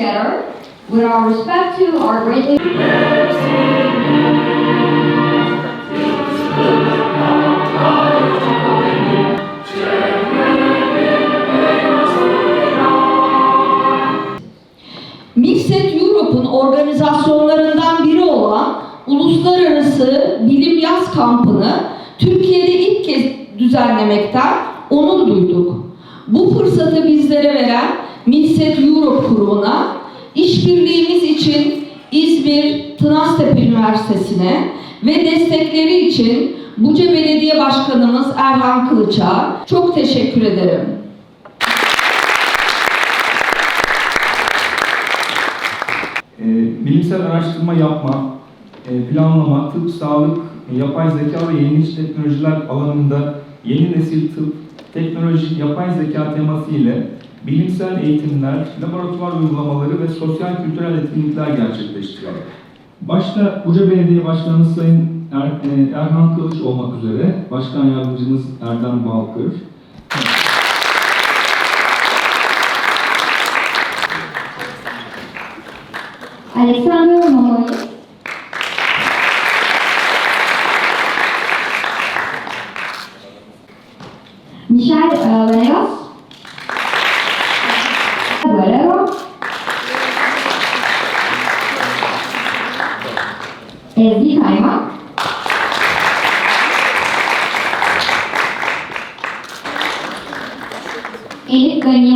together with our respect to our greatly Mixed Europe'un organizasyonlarından biri olan Uluslararası Bilim Yaz Kampı'nı Türkiye'de ilk kez düzenlemekten onur duyduk. Bu fırsatı bizlere veren Mixed Europe kurumuna, işbirliğimiz için İzmir Tınaztepe Üniversitesi'ne ve destekleri için Buca Belediye Başkanımız Erhan Kılıç'a çok teşekkür ederim. E, bilimsel araştırma yapma, e, planlama, tıp, sağlık, yapay zeka ve yenilikçi teknolojiler alanında yeni nesil tıp, teknoloji, yapay zeka teması ile bilimsel eğitimler, laboratuvar uygulamaları ve sosyal kültürel etkinlikler gerçekleştiriyor. Başta Buca Belediye Başkanımız Sayın er, e, Erhan Kılıç olmak üzere Başkan Yardımcımız Erdem Balkır, Alexander Momoy, Michel uh, എഴുതി ഇനി കഞ്ഞി